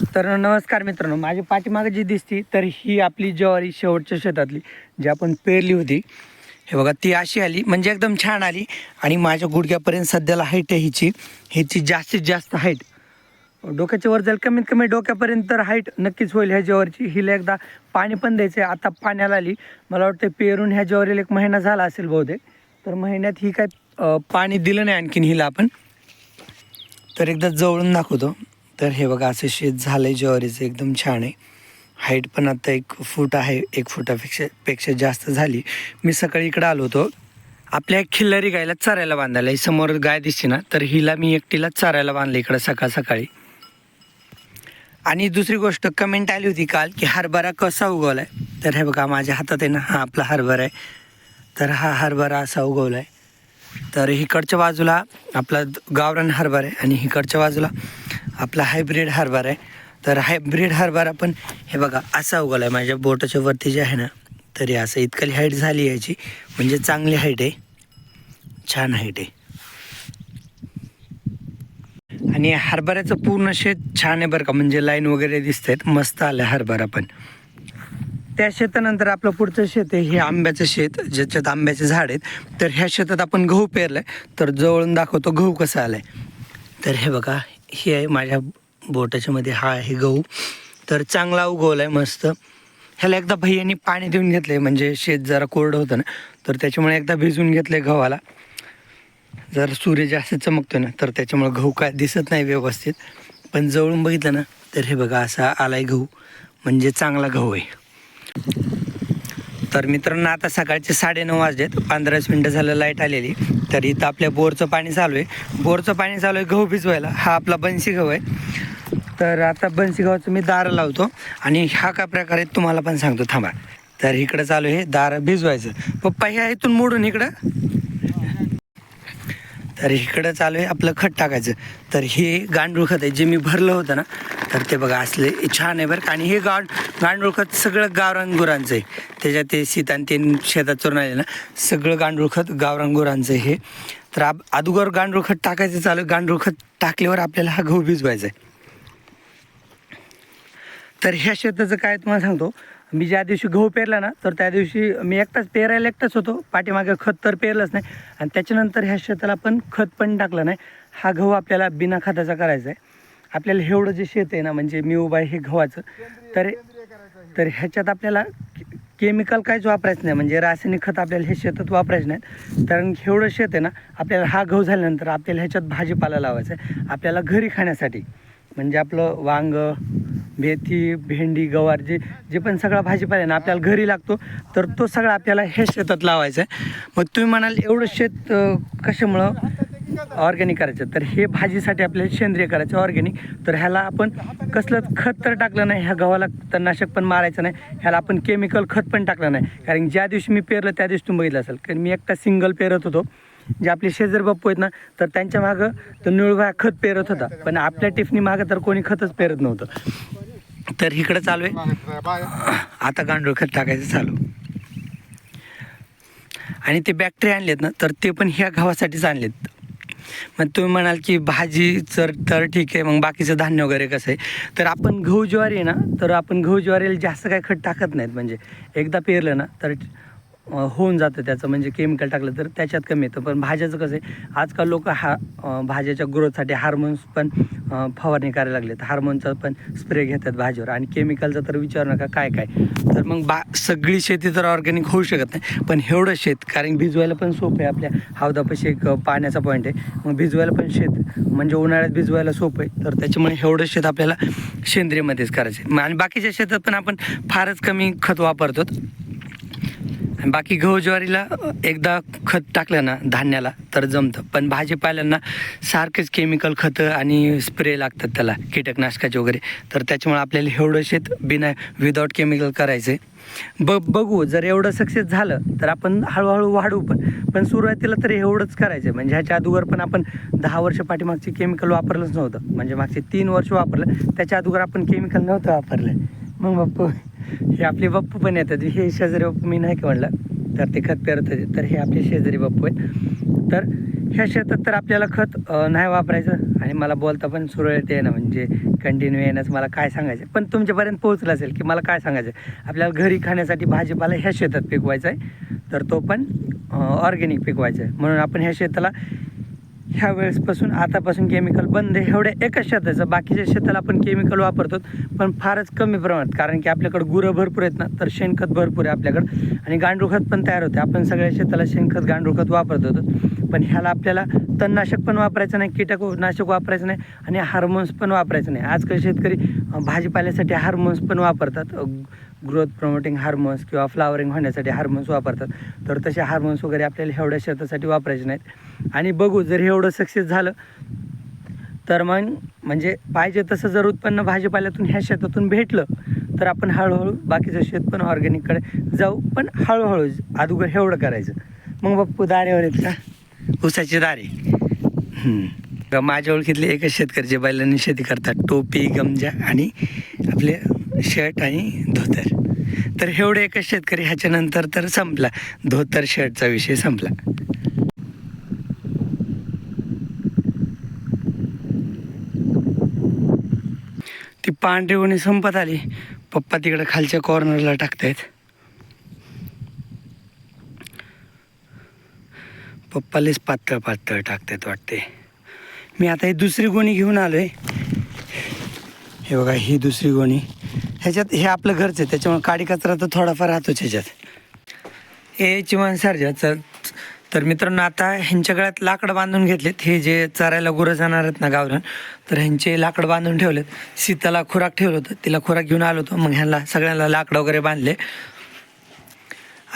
तर नमस्कार मित्रांनो माझी पाठीमागे जी दिसती तर ही आपली ज्वारी शेवटच्या शेतातली जी आपण पेरली होती. हे बघा ती अशी आली म्हणजे एकदम छान आली. आणि माझ्या गुडघ्यापर्यंत सध्याला हाईट आहे हिची. ह्याची जास्तीत जास्त हाईट डोक्याच्या वर जाईल कमीत कमी डोक्यापर्यंत तर हाईट नक्कीच होईल ह्या ज्वारीची. हिला एकदा पाणी पण द्यायचं आहे आता पाण्याला आली. मला वाटतं पेरून ह्या ज्वारीला एक महिना झाला असेल बहुतेक. तर महिन्यात ही काय पाणी दिलं नाही आणखीन हिला आपण. तर एकदा जवळून दाखवतो. तर हे बघा असं शेत झालं आहे ज्वारीचं एकदम छान आहे. हाईट पण आता एक फूट आहे एक फुटापेक्षा पेक्षा जास्त झाली. मी सकाळी इकडं आलो होतो. आपल्या खिल्लारी गायला चारायला बांधायला. समोर गाय दिसते ना तर हिला मी एकटीला चारायला बांधलं इकडं सकाळ सकाळी. आणि दुसरी गोष्ट कमेंट आली होती काल की हरभरा कसा उगवला आहे तर हे बघा माझ्या हातात आहे ना हा आपला हरभरा आहे. तर हा हरभरा असा उगवला आहे तर इकडच्या बाजूला आपला गावरान हरभरा आहे आणि इकडच्या बाजूला आपला हायब्रिड हरभरा आहे. तर हायब्रिड हरभरा पण हे बघा असा उगवला आहे. माझ्या बोटाच्या वरती जे आहे ना तरी असं इतकली हाईट झाली याची. म्हणजे चांगली हाईट आहे. छान हाईट आहे. आणि हरभऱ्याचं पूर्ण शेत छान आहे बरं का. म्हणजे लाईन वगैरे दिसत आहेत मस्त आलं हरभरा पण. त्या शेतानंतर आपलं पुढचं शेत आहे. हे आंब्याचं शेत. ज्याच्यात आंब्याचे झाड आहेत. तर ह्या शेतात आपण गहू पेरलाय. तर जवळून दाखवतो गहू कसा आलाय. तर हे बघा हे आहे माझ्या बोटाच्या मध्ये हा आहे गहू. तर चांगला उगवला आहे मस्त. ह्याला एकदा भैयानी पाणी देऊन घेतलंय म्हणजे शेत जरा कोरडं होतं ना तर त्याच्यामुळे एकदा भिजून घेतलंय गव्हाला. जर सूर्य जास्त चमकतो ना तर त्याच्यामुळे गहू काय दिसत नाही व्यवस्थित. पण जवळून बघितलं ना तर हे बघा असा आलाय गहू. म्हणजे चांगला गहू आहे. तर मित्रांनो आता सकाळचे साडेनऊ वाजलेत. पंधराच मिनटं झालं लाइट आलेली. तर इथं आपल्या बोरचं पाणी चालू आहे. बोरचं पाणी चालू आहे गहू भिजवायला. हा आपला बन्सी गहू आहे. तर आता बन्सी गव्हाचं मी दारं लावतो आणि हा काय प्रकारे तुम्हाला पण सांगतो. थांबा. तर इकडं चालू आहे दारं भिजवायचं. पप्पा ह्या इथून मोडून इकडं. तर इकडं चालू आहे आपलं खत टाकायचं. तर हे गांडूळ खत आहे जे मी भरलं होतं ना तर ते बघा असले छान आहे बरं का. आणि हे गाड गांडूळ खत सगळं गावरान गुरांचं आहे. त्याच्यात ते सीत ते शेतात चोरून आले ना सगळं गांडूळ खत गावरान गुरांचं आहे हे. तर आप अगोदर गांडूळ खत टाकायचं चालू आहे. गांडूळ खत टाकल्यावर आपल्याला हा गहू भिजवायचा आहे. तर ह्या शेताचं काय तुम्हाला सांगतो मी ज्या दिवशी गहू पेरला ना तर त्या दिवशी मी एकटाच पेरायला एकटाच होतो. पाठीमागे खत तर पेरलंच नाही. आणि त्याच्यानंतर ह्या शेताला पण खत पण टाकलं नाही. हा गहू आपल्याला बिना खताचा करायचा आहे आपल्याला एवढं जे शेत आहे ना म्हणजे मी उभा आहे हे गव्हाचं तर तर ह्याच्यात आपल्याला केमिकल काहीच वापरायचं नाही. म्हणजे रासायनिक खत आपल्याला हे शेतात वापरायचं नाही कारण एवढं शेत आहे ना आपल्याला हा गहू झाल्यानंतर आपल्याला ह्याच्यात भाजीपाला लावायचा आहे आपल्याला घरी खाण्यासाठी. म्हणजे आपलं वांग मेथी भेंडी गवार जे जे पण सगळा भाजीपाला आहे ना आपल्याला घरी लागतो तर तो सगळा आपल्याला हे शेतात लावायचा आहे. मग तुम्ही म्हणाल एवढं शेत कशामुळं ऑर्गॅनिक करायचं? तर हे भाजीसाठी आपल्याला सेंद्रिय करायचं ऑर्गॅनिक. तर ह्याला आपण कसलं खत तर टाकलं नाही ह्या गव्हाला तणनाशक पण मारायचं नाही ह्याला आपण केमिकल खत पण टाकलं नाही. कारण ज्या दिवशी मी पेरलं त्या दिवशी तुम्ही बघितलं असेल. कारण मी एकटा सिंगल पेरत होतो. जे आपले शेजार बाप्पू आहेत ना तर त्यांच्या मागं तर निळवा खत पेरत होता. पण आपल्या टिफनी मागं तर कोणी खतच पेरत नव्हतं. तर इकडं चालू आहे. आता गांडूळ खत टाकायचं चालू. आणि ते बॅक्टेरिया आणलेत ना तर ते पण ह्या गव्हासाठीच आणलेत. मग तुम्ही म्हणाल की भाजी तर तर ठीक आहे मग बाकीचं धान्य वगैरे कसं आहे? तर आपण गहू ज्वारी आहे ना तर आपण गहू ज्वारीला जास्त काय खत टाकत नाहीत. म्हणजे एकदा पेरलं ना तर होऊन जातं त्याचं म्हणजे केमिकल टाकलं तर त्याच्यात कमी येतं. पण भाज्याचं कसं आहे आजकाल लोक हा भाज्याच्या ग्रोथसाठी हार्मोन्स पण फवारणी करायला लागलेत. हार्मोनचा पण स्प्रे घेतात भाजीवर आणि केमिकलचा तर विचार नका काय काय. तर मग बा सगळी शेती तर ऑर्गॅनिक होऊ शकत नाही. पण एवढं शेत कारण भिजवायला पण सोपं आहे आपल्या हौदापाशी एक पाण्याचा पॉईंट आहे. मग भिजवायला पण शेत म्हणजे उन्हाळ्यात भिजवायला सोपं आहे. तर त्याच्यामुळे एवढं शेत आपल्याला सेंद्रियमध्येच करायचं आहे. मग आणि बाकीच्या शेतात पण आपण फारच कमी खत वापरतो बाकी गहू ज्वारीला एकदा खत टाकलं ना धान्याला तर जमतं. पण भाजीपाल्यांना सारखेच केमिकल खतं आणि स्प्रे लागतात त्याला कीटकनाशकाचे वगैरे. तर त्याच्यामुळे आपल्याला एवढं शेत बिना विदाऊट केमिकल करायचं आहे ब बघू जर एवढं सक्सेस झालं तर आपण हळूहळू वाढू पण. पण सुरुवातीला तर एवढंच करायचं आहे म्हणजे ह्याच्या अगोदर पण आपण दहा वर्ष पाठीमागचे केमिकल वापरलंच नव्हतं. म्हणजे मागचे तीन वर्ष वापरलं त्याच्या अगोदर आपण केमिकल नव्हतं वापरलं. मग बाप्पू. हे आपले बाप्पू पण येतात. हे शेजारी बाप्पू मी नाही का म्हणलं? तर ते खत पेरत होते. तर हे आपले शेजारी बाप्पू आहेत. तर ह्या शेतात तर आपल्याला खत नाही वापरायचं. आणि मला बोलता पण सुरळीत येणं म्हणजे कंटिन्यू येणंच. मला काय सांगायचं? पण तुमच्यापर्यंत पोहोचलं असेल की मला काय सांगायचं? आपल्याला घरी खाण्यासाठी भाजीपाला ह्या शेतात पिकवायचा आहे तर तो पण ऑर्गॅनिक पिकवायचा आहे म्हणून आपण ह्या शेताला ह्या वेळेसपासून आतापासून केमिकल बंद आहे. एवढ्या एकाच शेताचं बाकीच्या शेताला आपण केमिकल वापरतो पण फारच कमी प्रमाणात. कारण की आपल्याकडं गुरं भरपूर आहेत ना तर शेणखत भरपूर आहे आपल्याकडं. आणि गांडूळ खत पण तयार होते. आपण सगळ्या शेताला शेणखत गांडूळ खत वापरत होतो. पण ह्याला आपल्याला तणनाशक पण वापरायचं नाही कीटकनाशक वापरायचं नाही आणि हार्मोन्स पण वापरायचं नाही. आजकाल शेतकरी भाजीपाल्यासाठी हार्मोन्स पण वापरतात. ग्रोथ प्रमोटिंग हार्मोन्स किंवा फ्लावरिंग होण्यासाठी हार्मोन्स वापरतात. तर तसे हार्मोन्स वगैरे आपल्याला एवढ्या शेतासाठी वापरायचे नाहीत. आणि बघू जर एवढं सक्सेस झालं तर मग म्हणजे पाहिजे तसं जर उत्पन्न भाजीपाल्यातून ह्या शेतातून भेटलं तर आपण हळूहळू बाकीचं शेत पण ऑर्गॅनिककडे जाऊ. पण हळूहळू अगोदर एवढं करायचं. मग बाप्पू दारेवर आहेत का? ऊसाची दारे. माझ्या ओळखीतले एकच शेतकरी जे बैलांनी शेती करतात. टोपी गमजा आणि आपले शर्ट आणि धोतर. तर एवढे एकच शेतकरी ह्याच्यानंतर तर संपला. धोतर शर्टचा विषय संपला. ती पांढरी कोणी संपत आली. पप्पा तिकडे खालच्या कॉर्नरला टाकतायत. पप्पालेच पातळ पातळ टाकतात वाटते. मी आता ही दुसरी गोणी घेऊन आलो आहे हे बघा ही दुसरी गोणी. ह्याच्यात हे आपलं घरचं आहे त्याच्यामुळे काडी कचरा तर थोडाफार राहतोच ह्याच्यात. ए चिमन सरजा तर मित्रांनो आता ह्यांच्या गळ्यात लाकडं बांधून घेतलेत. हे जे चरायला गुरं जाणार आहेत ना गावरान तर ह्यांचे लाकडं बांधून ठेवलेत. सीताला खुराक ठेवलं होतं तिला खुराक घेऊन आलो होतो. मग ह्यांना सगळ्यांना लाकडं वगैरे बांधले.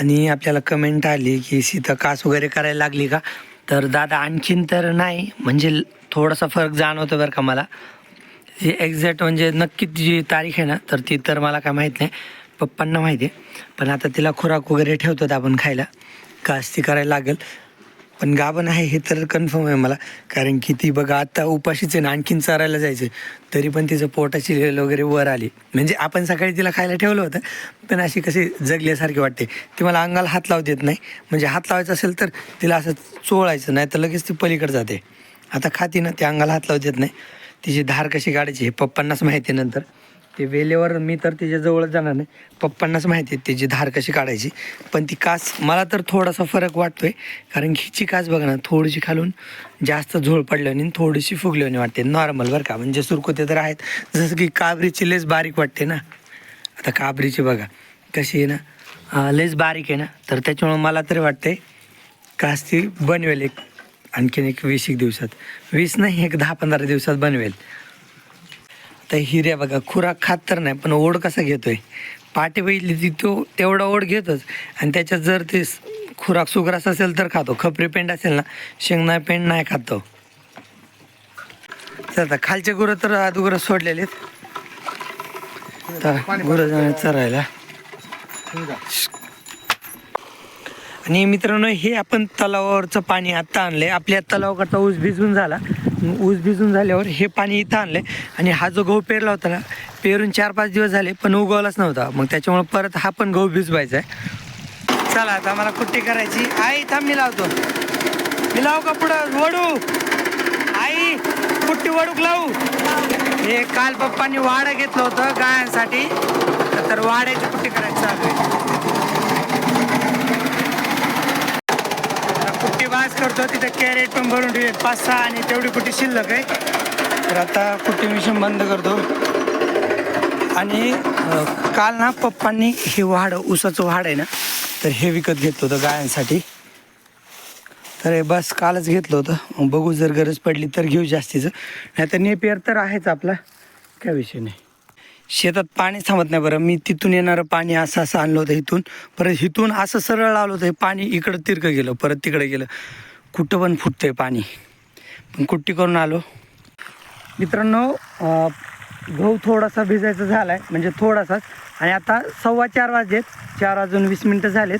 आणि आपल्याला कमेंट आली की सीता कास वगैरे करायला लागली का? तर दादा आणखीन तर नाही. म्हणजे थोडासा फरक जाणवतो बरं का मला. एक्झॅक्ट म्हणजे नक्की जी तारीख आहे ना तर ती तर मला काय माहीत नाही. पप्पांना माहिती आहे. पण आता तिला खुराक वगैरे ठेवतात आपण खायला. कास ती करायला लागेल. पण गाभण आहे हे तर कन्फर्म आहे मला. कारण की ती बघा आता उपाशीच आहे ना आणखीन चरायला जायचं तरी पण तिचं पोटाची लेल वगैरे वर आली. म्हणजे आपण सकाळी तिला खायला ठेवलं होतं पण अशी कशी जगल्यासारखी वाटते. ती मला अंगाला हात लावू देत नाही. म्हणजे हात लावायचा असेल तर तिला असं चोळायचं नाही तर लगेच ती पलीकडे जाते. आता खाती ना ती अंगाला हात लावू देत नाही. तिची धार कशी काढायची हे पप्पांनाच माहिती आहे नंतर. ते वेलेवर मी तर तिच्या जाणार नाही. पप्पांनाच माहिती आहे त्याची धार कशी काढायची. पण ती कास मला तर थोडासा फरक वाटतोय. कारण हिची कास बघा ना थोडीशी खालून जास्त झोळ पडल्याने आणि थोडीशी फुगल्याने वाटते. नॉर्मल बरं का. म्हणजे सुरकुते तर आहेत. जसं की काबरीची लेस बारीक वाटते ना. आता काबरीची बघा. कशी आहे ना लेस बारीक आहे ना. तर त्याच्यामुळं मला तरी वाटते कास ती बनवेल एक आणखीन एक वीस एक दिवसात. वीस नाही एक दहा पंधरा दिवसात बनवेल. तर हिऱ्या बघा खुराक खात तर नाही पण ओढ कसा घेतोय? पाठी बघितली ती तो तेवढा ओढ घेतोच. आणि त्याच्यात जर ते खुराक सुग्रास असेल तर खातो. खपरी पेंड असेल ना शेंगणा पेंड नाही खातो तर आता खालचे गुरं तर अगोदर सोडलेले तर गुरं चरायला. आणि मित्रांनो हे आपण तलावावरचं पाणी आत्ता आणलंय. आपल्या तलावाकडचा ऊस भिजून झाला. ऊस भिजून झाल्यावर हे पाणी इथं आणलंय. आणि हा जो गहू पेरला होता ना पेरून चार पाच दिवस झाले पण उगवलाच नव्हता. मग त्याच्यामुळे परत हा पण गहू भिजवायचा आहे. चला आता मला कुट्टी करायची. आई थांब मी लावतो. मी लावू का पुढं? वडू. आई कुट्टी वडूक लावू. हे काल पप्पांनी वाडं घेतलं होतं गायांसाठी. तर वाड्याची कुट्टी करायची चालू आहे. कुट्टी करतो तिथे कॅरेट पण भरून ठेवले पाच सहा आणि तेवढी कुठे शिल्लक आहे. तर आता कुठे मिशन बंद करतो. आणि काल ना पप्पांनी हे वाढ ऊसाचं वाढ आहे ना तर हे विकत घेतलं होतं गायांसाठी. तर हे बस कालच घेतलं होतं. बघू जर गरज पडली तर घेऊ जास्तीचं. नाही तर नेपियर तर आहेच आपला. काय विषय नाही. शेतात पाणी थांबत नाही बरं. मी तिथून येणारं पाणी असं असं आणलं होतं इथून. परत इथून असं सरळ आलं होतं हे पाणी इकडं तिरकं गेलं परत तिकडे गेलं. कुठं पण फुटतं आहे पाणी. पण कुट्टी करून आलो. मित्रांनो गहू थोडासा भिजायचा झाला आहे म्हणजे थोडासाच आणि आता सव्वा चार वाजलेत. चार वाजून वीस मिनटं झालेत.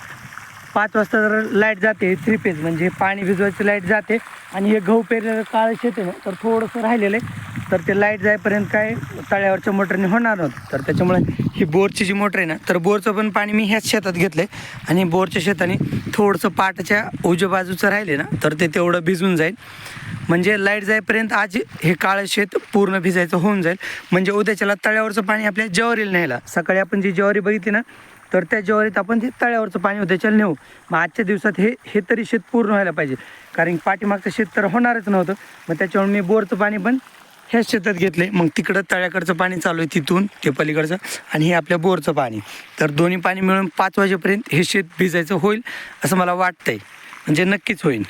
पाच वाजता जर लाइट जाते थ्री पेज म्हणजे पाणी भिजवायची लाइट जाते. आणि हे गहू पेरलेलं काळ शेत आहे ना तर थोडंसं राहिलेलं आहे. तर ते लाइट जाईपर्यंत काय तळ्यावरच्या मोटरने होणार नव्हतं तर त्याच्यामुळे ही बोरची जी मोटर आहे ना तर बोरचं पण पाणी मी ह्याच शेतात घेतलं आहे आणि बोरच्या शेताने थोडंसं पाटाच्या उजव्या बाजूचं राहिले ना तर ते तेवढं भिजून जाईल. म्हणजे लाइट जाईपर्यंत आज हे काळं शेत पूर्ण भिजायचं होऊन जाईल. म्हणजे उद्याच्याला तळ्यावरचं पाणी आपल्या ज्वारीला न्यायला. सकाळी आपण जी ज्वारी बघितली ना तर त्या ज्वारीत आपण ते तळ्यावरचं पाणी उद्याच्याला नेऊ. मग आजच्या दिवसात हे हे तरी शेत पूर्ण व्हायला पाहिजे. कारण पाठीमागचं शेत तर होणारच नव्हतं. मग त्याच्यामुळे मी बोरचं पाणी पण ह्या शेतात घेतले. मग तिकडं तळ्याकडचं पाणी चालू आहे तिथून ते पलीकडचं आणि हे आपल्या बोरचं पाणी. तर दोन्ही पाणी मिळून पाच वाजेपर्यंत हे शेत भिजायचं होईल असं मला वाटतंय. म्हणजे नक्कीच होईल.